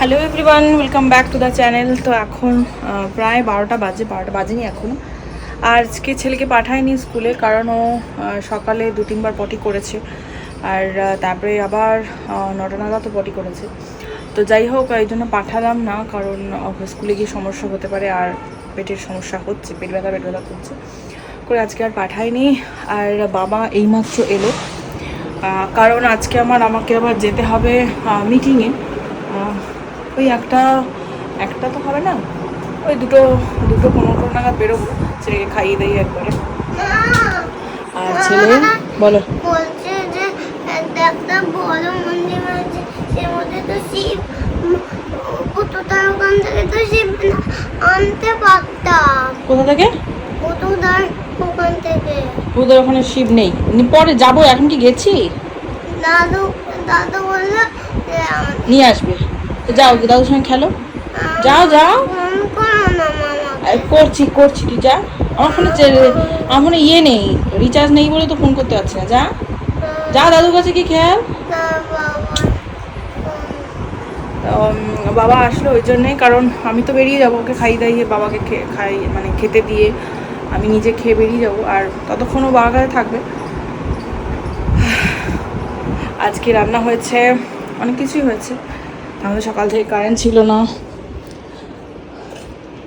Hello everyone welcome back to the channel তো এখন প্রায় বারোটা বাজে, বারোটা বাজেনি এখন। আজকে ছেলেকে পাঠায়নি স্কুলে, কারণ ও সকালে দু তিনবার পটি করেছে। আর তারপরে আবার নটা নটা তো পটি করেছে। তো যাই হোক, এই জন্য পাঠালাম না, কারণ স্কুলে গিয়ে সমস্যা হতে পারে আর পেটের সমস্যা হচ্ছে, পেট ব্যথা পেট ব্যথা করছে। করে আজকে আর পাঠায়নি আর বাবা এইমাত্র এলো। কারণ আজকে আমার, আমাকে আবার যেতে হবে মিটিংয়ে ওই একটা একটা তো হবে না ওই দুটো দুটো পনেরো নাগাদ বেরোবো ছেলেকে খাইয়ে দেই একবারে। আর ছেলে বলো। বলছে যে একটা একটা বড় মন্দির আছে সের মধ্যে তো শিব ওখান থেকে তো শিব আনতে পারতাম। কোথা থেকে? ওখান থেকে। ওখানে শিব নেই। পরে যাব এখন কি গেছি? দাদু দাদু বলল নিয়ে আসবে। যাও দাদুর সঙ্গে খেলো। যাও যাও। করছি করছি, তুই যা। আমার ফোনে আমার ফোনে ইয়ে নেই রিচার্জ নেই বলে তো ফোন করতে পারছি না। যা। যা, দাদুর কাছে কি খেয়াল। বাবা আসলো ওই জন্যেই কারণ আমি তো বেরিয়ে যাব ওকে খাইয়ে দাইয়ে, বাবাকে খাই মানে খেতে দিয়ে আমি নিজে খেয়ে বেরিয়ে যাব, আর ততক্ষণও বাবা কাছে থাকবে। আজকে রান্না হয়েছে, অনেক কিছুই হয়েছে। আমাদের সকাল থেকে কারেন্ট ছিল না।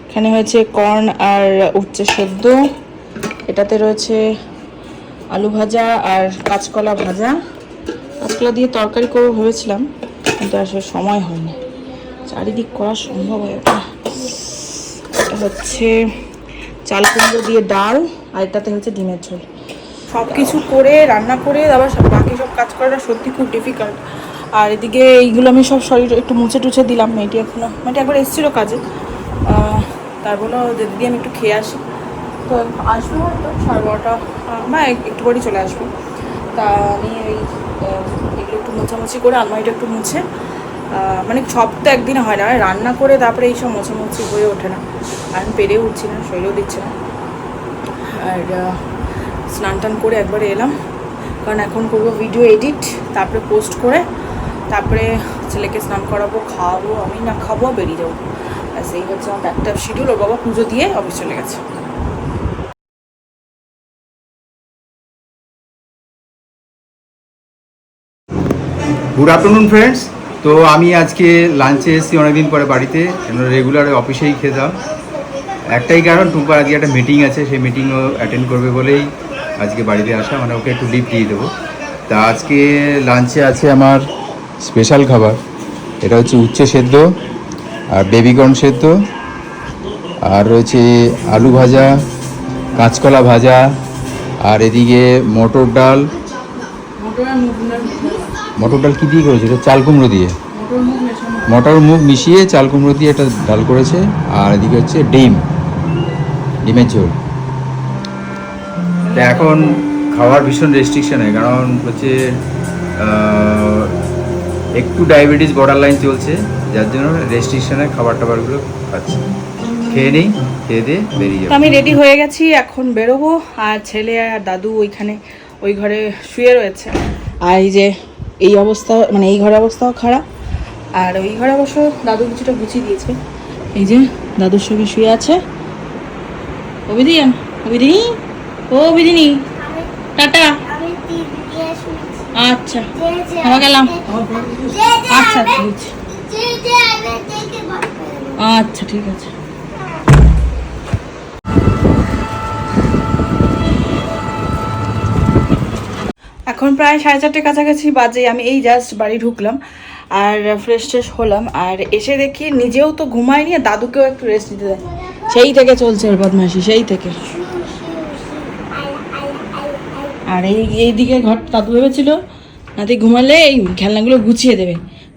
এখানে হয়েছে কর্ন আর উচ্ছে সেদ্ধ। এটাতে রয়েছে আলু ভাজা আর কাঁচকলা ভাজা। কাঁচকলা দিয়ে তরকারি করব ভেবেছিলাম, কিন্তু আসলে সময় হয়নি। চারিদিক করা সম্ভব হয় এটা হচ্ছে চাল কুমড়ো দিয়ে ডাল, আর এটাতে হচ্ছে ডিমের ঝোল। সব কিছু করে, রান্না করে, আবার বাকি সব কাজ করাটা সত্যি খুব ডিফিকাল্ট আর এদিকে এইগুলো আমি সব শরীর একটু মুছে টুছে দিলাম মেয়েটি এখনও মেয়েটি একবার এসেছিল কাজে। তার বলল দিদি আমি একটু খেয়ে আসি। তো আসব হয়তো সাড়ে বারোটা বা একটু পরেই চলে আসব। তা আমি আহ, এগুলো একটু মোছামুছি করে আলমারিটা একটু মুছে মানে সব তো একদিনে হয় না রান্না করে তারপরে এইসব মোছামুছি হয়ে ওঠে না। আমি পেরেও উঠছি না শরীরও দিচ্ছে না। আর স্নান টান করে একবারে এলাম। কারণ এখন করব ভিডিও এডিট তারপরে পোস্ট করে। তারপরে ছেলেকে স্নান করাবো, খাওয়াবো, আমি না খাব বেরিয়ে যাব। ব্যাস, এই হচ্ছে আমার একটা শিডিউল ওর বাবা পুজো দিয়ে অফিস চলে গেছে। গুড আফটারনুন ফ্রেন্ডস তো আমি আজকে লাঞ্চে এসেছি অনেকদিন পরে বাড়িতে রেগুলার অফিসেই খেতাম। একটাই কারণ টুম্পার আজকে একটা মিটিং আছে, সেই মিটিংও অ্যাটেন্ড করবে বলেই আজকে বাড়িতে আসা মানে ওকে একটু লিভ দিয়ে দেবো। তা আজকে লাঞ্চে আছে আমার স্পেশাল খাবার। এটা হচ্ছে উচ্ছে সেদ্ধ, আর বেবিকর্ন সেদ্ধ, আর রয়েছে আলু ভাজা, কাঁচকলা ভাজা, আর এদিকে মটর ডাল। মটর ডাল কী দিয়ে করেছে? এটা চাল কুমড়ো দিয়ে। মটর মুগ মিশিয়ে চাল কুমড়ো দিয়ে একটা ডাল করেছে, আর এদিকে হচ্ছে ডিম, ডিমের ঝোল। এখন খাওয়ার ভীষণ রেস্ট্রিকশানে কারণ হচ্ছে একটু ডায়াবেটিস বর্ডার লাইন চলছে যার জন্য রেস্ট্রিকশানে খাবার টাবারগুলো খাচ্ছি। খেয়ে নেই খেয়ে দিয়ে বেরিয়ে তো যাব। আমি রেডি হয়ে গেছি এখন বেরোবো আর ছেলে আর দাদু ওইখানে ওই ঘরে শুয়ে রয়েছে। আর এই যে এই অবস্থা মানে এই ঘরের অবস্থাও খারাপ আর ওই ঘরে অবশ্য দাদু কিছুটা গুছিয়ে দিয়েছে। এই যে দাদুর সঙ্গে শুয়ে আছে। অবিদিয়ান অবিদিনী ও অবিদিনী টাটা। আচ্ছা গেলাম। আচ্ছা আচ্ছা ঠিক আছে। এখন প্রায় সাড়ে চারটে কাছাকাছি বাজে, আমি এই জাস্ট বাড়ি ঢুকলাম আর ফ্রেশ ট্রেশ হলাম। আর এসে দেখি নিজেও তো ঘুমায়নি আর দাদুকেও একটু রেস্ট নিতে দেয়। সেই থেকে চলছে ওর বদমাইশি, সেই থেকে। আর এই এইদিকে ঘর দাদু ভেবেছিল নাতি ঘুমালে এই খেলনাগুলো গুছিয়ে দেবে।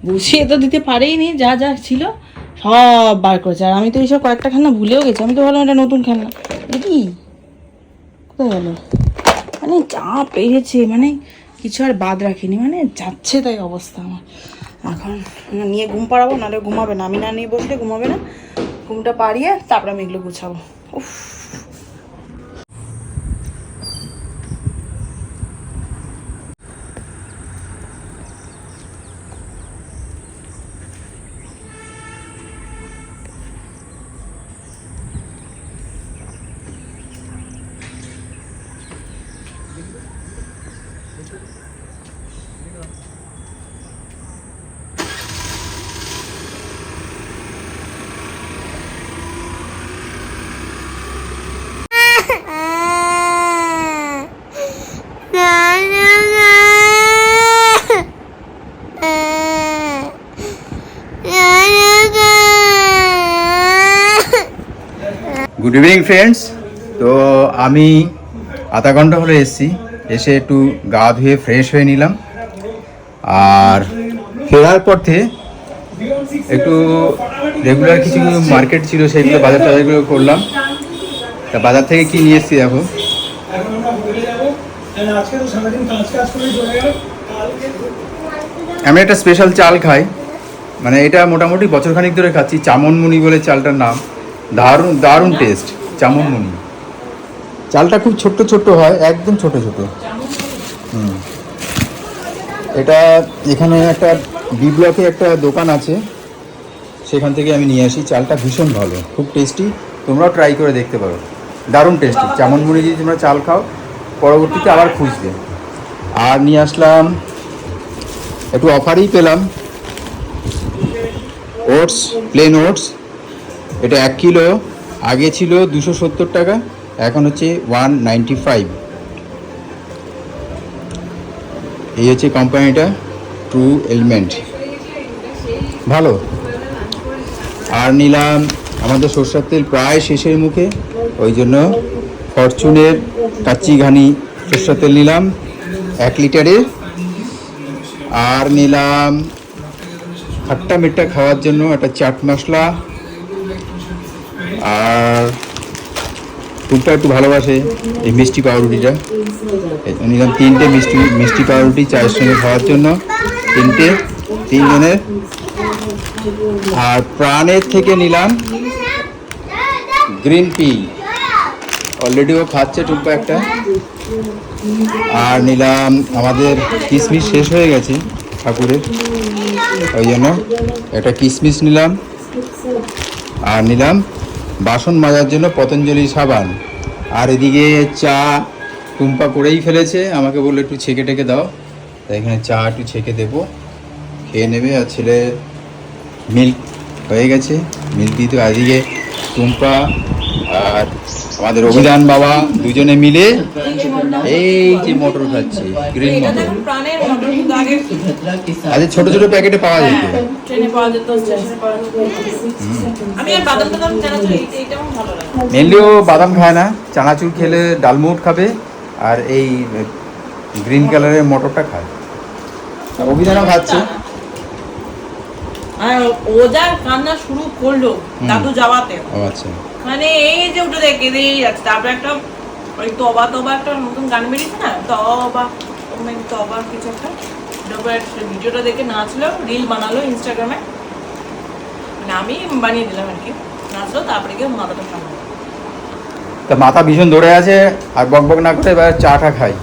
গুছিয়ে তো দিতে পারেই নি যা যা ছিল সব বার করেছে। আর আমি তো এইসব কয়েকটা খেলনা ভুলেও গেছি। আমি তো ভাবলাম এটা নতুন খেলনা। দেখি কোথায় গেল? মানে যা পেয়েছে মানে কিছু আর বাদ রাখিনি মানে যাচ্ছে তাই অবস্থা আমার। এখন নিয়ে ঘুম পাড়াবো, নাহলে ঘুমাবে না। আমি না নিয়ে বসলে ঘুমাবে না। ঘুমটা পাড়িয়ে তারপরে আমি এগুলো গুছাবো। উফ। গুড ইভিনিং ফ্রেন্ডস তো আমি আধা ঘণ্টা হলে এসেছি। এসে একটু গা ধুয়ে ফ্রেশ হয়ে নিলাম। আর ফেরার পথে একটু রেগুলার কিছু মার্কেট ছিল, সেগুলো, বাজার টাজারগুলো করলাম। তা বাজার থেকে কি নিয়ে এসেছি দেখো। আমি একটা স্পেশাল চাল খাই। মানে এটা মোটামুটি বছরখানিক ধরে খাচ্ছি। চামনমুনি বলে চালটার নাম। দারুণ দারুণ টেস্ট চামনমুনি। চালটা খুব ছোট্ট ছোট্ট হয়, একদম ছোট ছোট। হুম। এটা এখানে একটা বি ব্লকে একটা দোকান আছে। সেখান থেকে আমি নিয়ে আসি। চালটা ভীষণ ভালো, খুব টেস্টি তোমরাও ট্রাই করে দেখতে পারো। দারুণ টেস্টি চামনমুনি যদি তোমরা চাল খাও, পরবর্তীতে আবার খুঁজবে। আর নিয়ে আসলাম, একটু অফারই পেলাম। ওটস প্লেন ওটস এটা এক কিলো, আগে ছিল দুশো সত্তর টাকা। এখন হচ্ছে ওয়ান নাইনটি ফাইভ এই হচ্ছে কোম্পানিটা ট্রু এলিমেন্ট ভালো? আর নিলাম আমাদের সরষের তেল প্রায় শেষের মুখে, ওই জন্য ফরচুনের কাচ্চি ঘানি সরষের তেল নিলাম, এক লিটারে। আর নিলাম খাট্টা মিট্টা খাওয়ার জন্য একটা চাট মশলা। আর টুকটা একটু ভালোবাসে, এই মিষ্টি পাউরুটিটা। নিলাম তিনটে মিষ্টি মিষ্টি পাউরুটি চায়ের সঙ্গে খাওয়ার জন্য, তিনটে, তিনজনের। আর প্রাণের থেকে নিলাম গ্রিন টি। অলরেডি ও খাচ্ছে টুকটা একটা। আর নিলাম আমাদের কিশমিশ শেষ হয়ে গেছে ঠাকুরের। ওই জন্য একটা কিশমিশ নিলাম। আর নিলাম বাসন মাজার জন্য পতঞ্জলি সাবান। আর এদিকে চা টুম্পা করেই ফেলেছে। আমাকে বলল, একটু ছেঁকে টেকে দাও। তাই এখানে চা একটু ছেঁকে দেবো। খেয়ে নেবে। আর ছেলে মিল্ক হয়ে গেছে। মিল্ক দিতে আজকে টুম্পা আর আমাদের অভিধান বাবা দুজনে মিলে এই যে মোটর খাচ্ছে গ্রিন মোটর। আজ ছোট ছোট প্যাকেটে পাওয়া যেত মেনলি ও বাদাম খায় না চানাচুর খেলে ডালমুট খাবে আর এই গ্রিন কালারের মটরটা খায়। আর অভিধানও খাচ্ছে। আর ও যা কান্না শুরু করল দাদু যাওয়াতে। আচ্ছা। মানে এই যে উঠে দেখে দিয়েই যাচ্ছে। তারপরে একটা ওই তবা তবা একটা নতুন গান বেরিয়েছে না? তবা মানে তবা কিছু একটা। ভিডিওটা দেখে নাচলো, রিল বানালো ইনস্টাগ্রামে মানে আমি বানিয়ে দিলাম আর কি। নাচলো, তারপরে গিয়ে মাথাটা তা মাথা ভীষণ ধরে আছে, আর বক বক না করে এবার চাটা খাই।